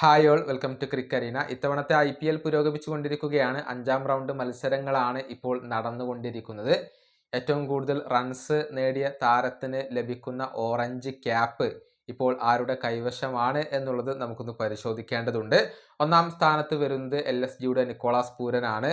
Hi all welcome to Crickarena ഇത്തവണത്തെ I P L പുരോഗമിച്ചുകൊണ്ടിരിക്കുകയാണ്. അഞ്ചാം റൗണ്ട് മത്സരങ്ങളാണ് ഇപ്പോൾ നടന്നുകൊണ്ടിരിക്കുന്നത്. ഏറ്റവും കൂടുതൽ റൺസ് നേടിയ താരത്തിന് ലഭിക്കുന്ന ഓറഞ്ച് ക്യാപ്പ് ഇപ്പോൾ ആരുടെ കൈവശമാണ് എന്നുള്ളത് നമുക്കൊന്ന് പരിശോധിക്കേണ്ടതുണ്ട്. ഒന്നാം സ്ഥാനത്ത് വരുന്നത് എൽ എസ് ജിയുടെ നിക്കോളാസ് പൂരനാണ്.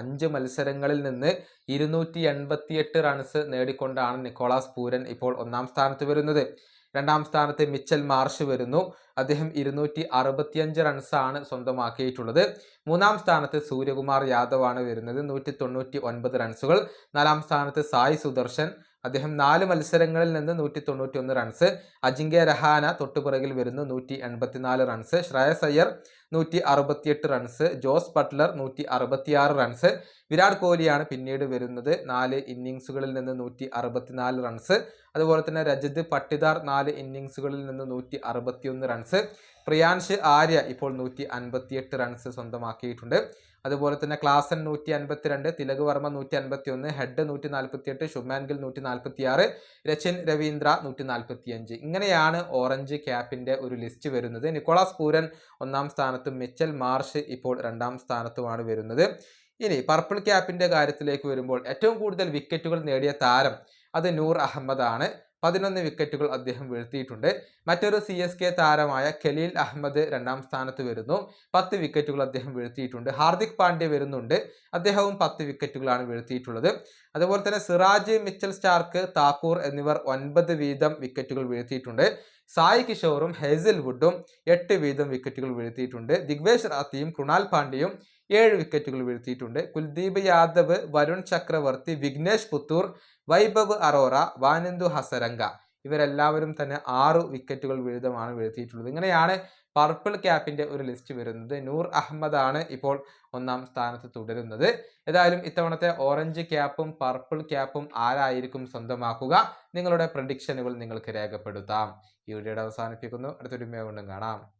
അഞ്ച് മത്സരങ്ങളിൽ നിന്ന് ഇരുന്നൂറ്റി എൺപത്തിയെട്ട് റൺസ് നേടിക്കൊണ്ടാണ് നിക്കോളാസ് പൂരൻ ഇപ്പോൾ ഒന്നാം സ്ഥാനത്ത് വരുന്നത്. രണ്ടാം സ്ഥാനത്ത് മിച്ചൽ മാർഷ് വരുന്നു. അദ്ദേഹം ഇരുന്നൂറ്റി അറുപത്തിയഞ്ച് റൺസാണ് സ്വന്തമാക്കിയിട്ടുള്ളത്. മൂന്നാം സ്ഥാനത്ത് സൂര്യകുമാർ യാദവ് ആണ് വരുന്നത്. നൂറ്റി തൊണ്ണൂറ്റി ഒൻപത് റൺസുകൾ നാലാം സ്ഥാനത്ത് സായി സുദർശൻ. അദ്ദേഹം നാല് മത്സരങ്ങളിൽ നിന്ന് നൂറ്റി തൊണ്ണൂറ്റി ഒന്ന് റൺസ് അജിങ്ക്യ രഹാന തൊട്ടുപിറകിൽ വരുന്നു. നൂറ്റി എൺപത്തിനാല് റൺസ് ശ്രേയസ് അയ്യർ നൂറ്റി അറുപത്തിയെട്ട് റൺസ് ജോസ് ബട്ട്ലർ നൂറ്റി അറുപത്തിയാറ് റൺസ് വിരാട് കോഹ്ലിയാണ് പിന്നീട് വരുന്നത് നാല് ഇന്നിങ്സുകളിൽ നിന്ന് നൂറ്റി അറുപത്തിനാല് റൺസ് അതുപോലെ തന്നെ രജത് പട്ടിദാർ നാല് ഇന്നിങ്സുകളിൽ നിന്ന് നൂറ്റി അറുപത്തിയൊന്ന് റൺസ് പ്രിയാൻഷ് ആര്യ ഇപ്പോൾ നൂറ്റി അൻപത്തിയെട്ട് റൺസ് സ്വന്തമാക്കിയിട്ടുണ്ട്. അതുപോലെ തന്നെ ക്ലാസൻ നൂറ്റി അൻപത്തിരണ്ട് തിലക് വർമ്മ നൂറ്റി അൻപത്തി ഒന്ന് ഹെഡ് നൂറ്റി നാൽപ്പത്തി എട്ട് ശുഭ്മാൻ ഗിൽ നൂറ്റി നാൽപ്പത്തി ആറ് രച്ചിൻ രവീന്ദ്ര നൂറ്റി നാൽപ്പത്തി അഞ്ച് ഇങ്ങനെയാണ് ഓറഞ്ച് ക്യാപ്പിന്റെ ഒരു ലിസ്റ്റ് വരുന്നത്. നിക്കോളാസ് പൂരൻ ഒന്നാം സ്ഥാനത്തും മിച്ചൽ മാർഷ് ഇപ്പോൾ രണ്ടാം സ്ഥാനത്തുമാണ് വരുന്നത്. ഇനി പർപ്പിൾ ക്യാപ്പിന്റെ കാര്യത്തിലേക്ക് വരുമ്പോൾ ഏറ്റവും കൂടുതൽ വിക്കറ്റുകൾ നേടിയ താരം അത് നൂർ അഹമ്മദാണ്. പതിനൊന്ന് വിക്കറ്റുകൾ അദ്ദേഹം വീഴ്ത്തിയിട്ടുണ്ട്. മറ്റൊരു സി എസ് കെ താരമായ ഖലീൽ അഹമ്മദ് രണ്ടാം സ്ഥാനത്ത് വരുന്നു. പത്ത് വിക്കറ്റുകൾ അദ്ദേഹം വീഴ്ത്തിയിട്ടുണ്ട്. ഹാർദിക് പാണ്ഡ്യ വരുന്നുണ്ട്. അദ്ദേഹവും പത്ത് വിക്കറ്റുകളാണ് വീഴ്ത്തിയിട്ടുള്ളത്. അതുപോലെ തന്നെ സിറാജ് മിച്ചൽ സ്റ്റാർക്ക് താക്കൂർ എന്നിവർ ഒൻപത് വീതം വിക്കറ്റുകൾ വീഴ്ത്തിയിട്ടുണ്ട്. സായി കിഷോറും ഹേസൽവുഡും എട്ട് വീതം വിക്കറ്റുകൾ വീഴ്ത്തിയിട്ടുണ്ട്. ദിഗ്വേഷ് റാത്തിയും കൃണാൽ പാണ്ഡ്യയും ഏഴ് വിക്കറ്റുകൾ വീഴ്ത്തിയിട്ടുണ്ട്. കുൽദീപ് യാദവ് വരുൺ ചക്രവർത്തി വിഘ്നേഷ് പുത്തൂർ വൈഭവ് അറോറ വാനന്ദു ഹസരംഗ. ഇവരെല്ലാവരും തന്നെ ആറ് വിക്കറ്റുകൾ വീതമാണ് വീഴ്ത്തിയിട്ടുള്ളത്. ഇങ്ങനെയാണ് പർപ്പിൾ ക്യാപ്പിന്റെ ഒരു ലിസ്റ്റ് വരുന്നത്. നൂർ അഹമ്മദാണ് ഇപ്പോൾ ഒന്നാം സ്ഥാനത്ത് തുടരുന്നത്. ഏതായാലും ഇത്തവണത്തെ ഓറഞ്ച് ക്യാപ്പും പർപ്പിൾ ക്യാപ്പും ആരായിരിക്കും സ്വന്തമാക്കുക? നിങ്ങളുടെ പ്രഡിക്ഷനുകൾ നിങ്ങൾക്ക് രേഖപ്പെടുത്താം. ഈ വീഡിയോയുടെ അവസാനിപ്പിക്കുന്നു. അടുത്തൊരു കൊണ്ടും കാണാം.